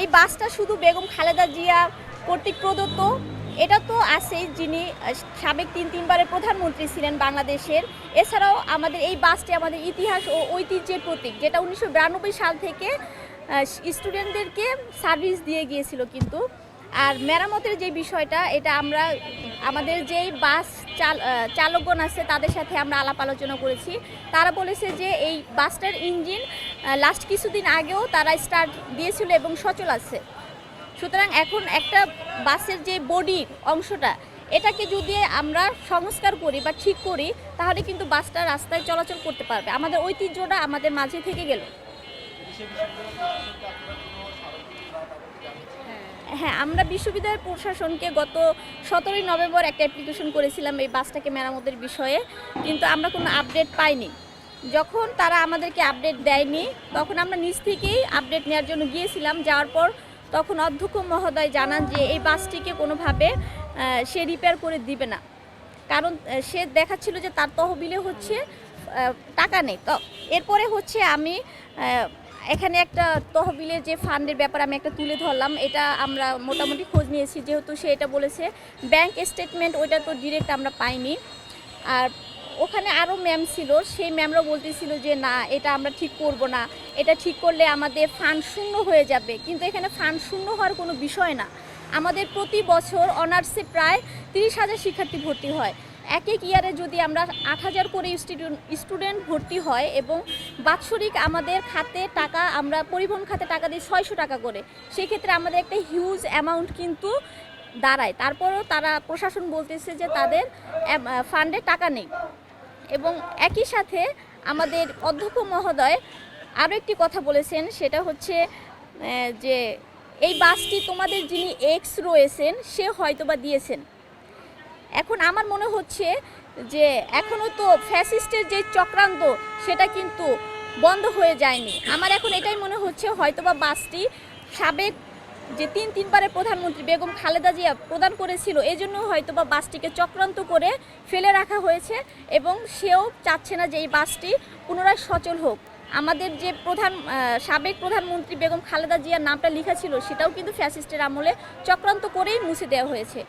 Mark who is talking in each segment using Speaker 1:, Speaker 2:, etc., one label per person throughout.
Speaker 1: এই বাসটা শুধু বেগম খালেদা জিয়া কর্তৃক প্রদত্ত। এটা তো আছেই যিনি সাবেক তিন তিনবারের প্রধানমন্ত্রী ছিলেন বাংলাদেশের। এছাড়াও আমাদের এই বাসটি আমাদের ইতিহাস ও ঐতিহ্যের প্রতীক, যেটা উনিশশো বিরানব্বই সাল থেকে স্টুডেন্টদেরকে সার্ভিস দিয়ে গিয়েছিল কিন্তু। আর মেরামতের যে বিষয়টা, এটা আমরা, আমাদের যেই বাস চালকগণ আছে, তাদের সাথে আমরা আলাপ আলোচনা করেছি। তারা বলেছে যে এই বাসটার ইঞ্জিন লাস্ট কিছুদিন আগেও তারা স্টার্ট দিয়েছিল এবং সচল আছে। সুতরাং এখন একটা বাসের যে বডি অংশটা, এটাকে যদি আমরা সংস্কার করি বা ঠিক করি, তাহলে কিন্তু বাসটা রাস্তায় চলাচল করতে পারবে। আমাদের ঐতিহ্যটা আমাদের মাঝে থেকে গেল। হ্যাঁ আমরা বিশ্ববিদ্যালয় প্রশাসনকে গত সতেরোই নভেম্বর একটা অ্যাপ্লিকেশন করেছিলাম এই বাসটাকে মেরামতের বিষয়ে, কিন্তু আমরা কোনো আপডেট পাইনি। যখন তারা আমাদেরকে আপডেট দেয়নি, তখন আমরা নিজ থেকেই আপডেট নেওয়ার জন্য গিয়েছিলাম। যাওয়ার পর তখন অধ্যক্ষ মহোদয় জানান যে এই বাসটিকে কোনোভাবে সে রিপেয়ার করে দিবে না। কারণ সে দেখাচ্ছিল যে তার তহবিলে হচ্ছে টাকা নেই। তো এরপরে হচ্ছে আমি এখানে একটা তহবিলের যে ফান্ডের ব্যাপার আমি একটা তুলে ধরলাম, এটা আমরা মোটামুটি খোঁজ নিয়েছি, যেহেতু সে এটা বলেছে। ব্যাংক স্টেটমেন্ট ওইটা তো ডিরেক্ট আমরা পাইনি। আর ওখানে আরও ম্যাম ছিল, সেই ম্যামরা বলতেছিল যে, না, এটা আমরা ঠিক করব না। এটা ঠিক করলে আমাদের ফান্ড শূন্য হয়ে যাবে। কিন্তু এখানে ফান্ড শূন্য হওয়ার কোনো বিষয় না। আমাদের প্রতি বছর অনার্সে প্রায় তিরিশ হাজার শিক্ষার্থী ভর্তি হয়। এক এক ইয়ারে যদি আমরা আট হাজার করে স্টুডেন্ট ভর্তি হয় এবং বাৎসরিক আমাদের খাতে টাকা, আমরা পরিবহন খাতে টাকা দিই ছয়শো টাকা করে, সেক্ষেত্রে আমাদের একটা হিউজ অ্যামাউন্ট কিন্তু দাঁড়ায়। তারপরেও তারা প্রশাসন বলতেছে যে তাদের ফান্ডে টাকা নেই। এবং একই সাথে আমাদের অধ্যক্ষ মহোদয় আরও একটি কথা বলেছেন, সেটা হচ্ছে যে এই বাসটি তোমাদের যিনি এক্স রয়েছেন, সে হয়তোবা দিয়েছেন। এখন আমার মনে হচ্ছে যে এখনও তো ফ্যাসিস্টের যে চক্রান্ত, সেটা কিন্তু বন্ধ হয়ে যায়নি। আমার এখন এটাই মনে হচ্ছে, হয়তোবা বাসটি সাবেক যে তিন তিনবারের প্রধানমন্ত্রী বেগম খালেদা জিয়া প্রদান করেছিল জন্য হয়তোবা বাসটিকে চক্রান্ত করে ফেলে রাখা হয়েছে এবং সেও চাচ্ছে না যে এই বাসটি পুনরায় সচল হোক। আমাদের যে প্রধান সাবেক প্রধানমন্ত্রী বেগম খালেদা জিয়ার নামটা লেখা ছিল, সেটাও কিন্তু ফ্যাসিস্টের আমলে চক্রান্ত করেই মুছে দেওয়া হয়েছে।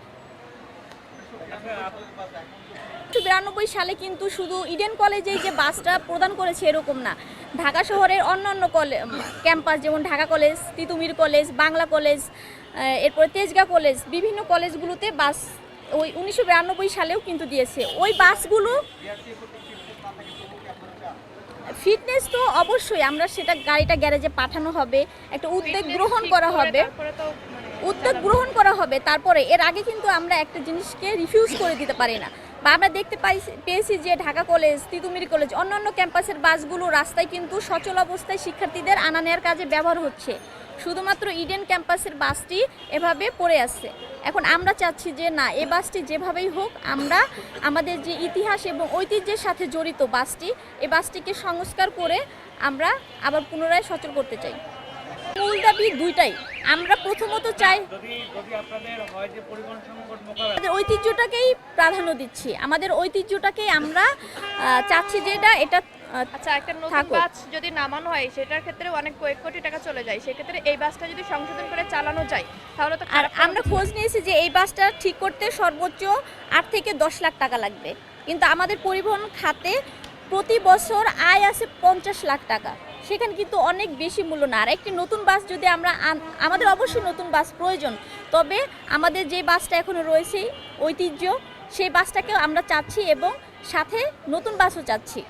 Speaker 1: উনিশশো বিরানব্বই সালে কিন্তু শুধু ইডেন কলেজেই যে বাসটা প্রদান করেছে এরকম না। ঢাকা শহরের অন্যান্য কলেজ ক্যাম্পাস যেমন Dhaka college Titumir college Bangla college এরপরে তেজগাঁ কলেজ বিভিন্ন কলেজগুলোতে বাস ওই উনিশশো বিরানব্বই সালেও কিন্তু দিয়েছে। ওই বাসগুলো ফিটনেস তো অবশ্যই আমরা সেটা গাড়িটা গ্যারেজে পাঠানো হবে একটা উদ্যোগ গ্রহণ করা হবে। উদ্যোগ গ্রহণ করা হবে, তারপরে এর আগে কিন্তু আমরা একটা জিনিসকে রিফিউজ করে দিতে পারি না। বা আমরা দেখতে পাই, পেয়েছি যে ঢাকা কলেজ, তিতুমির কলেজ, অন্যান্য ক্যাম্পাসের বাসগুলো রাস্তায় কিন্তু সচল অবস্থায় শিক্ষার্থীদের আনা নেওয়ার কাজে ব্যবহার হচ্ছে। শুধুমাত্র ইডেন ক্যাম্পাসের বাসটি এভাবে পড়ে আছে। এখন আমরা চাচ্ছি যে না, এ বাসটি যেভাবেই হোক, আমরা আমাদের যে ইতিহাস এবং ঐতিহ্যের সাথে জড়িত বাসটি, এ বাসটিকে সংস্কার করে আমরা আবার পুনরায় সচল করতে চাই। মূল দাবি দুইটাই। আমরা প্রথমত চাই
Speaker 2: যদি যদি আপনাদের হয় যে পরিবহন সংকট মোকাবেলা
Speaker 1: আমাদের ঐতিহ্যটাকেই প্রাধান্য দিচ্ছি। আমাদের ঐতিহ্যটাকেই আমরা চাচ্ছি যে এটা এটা
Speaker 3: আচ্ছা একটা নতুন বাস যদি নামানো হয় সেটার ক্ষেত্রে অনেক কয়েক কোটি টাকা চলে যায়। সেক্ষেত্রে এই বাসটা যদি সংশোধন করে চালানো যায় তাহলে তো
Speaker 1: আর আমরা খোঁজ নিয়েছি যে এই বাসটা ঠিক করতে সর্বোচ্চ আট থেকে দশ লাখ টাকা লাগবে। কিন্তু আমাদের পরিবহন খাতে প্রতি বছর আয় আছে পঞ্চাশ লাখ টাকা। সেখানে কিন্তু অনেক বেশি মূল্য না। আর একটি নতুন বাস যদি আমরা আমাদের অবশ্যই নতুন বাস প্রয়োজন। তবে আমাদের যে বাসটা এখনও রয়েছে, ঐতিহ্য, সেই বাসটাকেও আমরা চাচ্ছি এবং সাথে নতুন বাসও চাচ্ছি।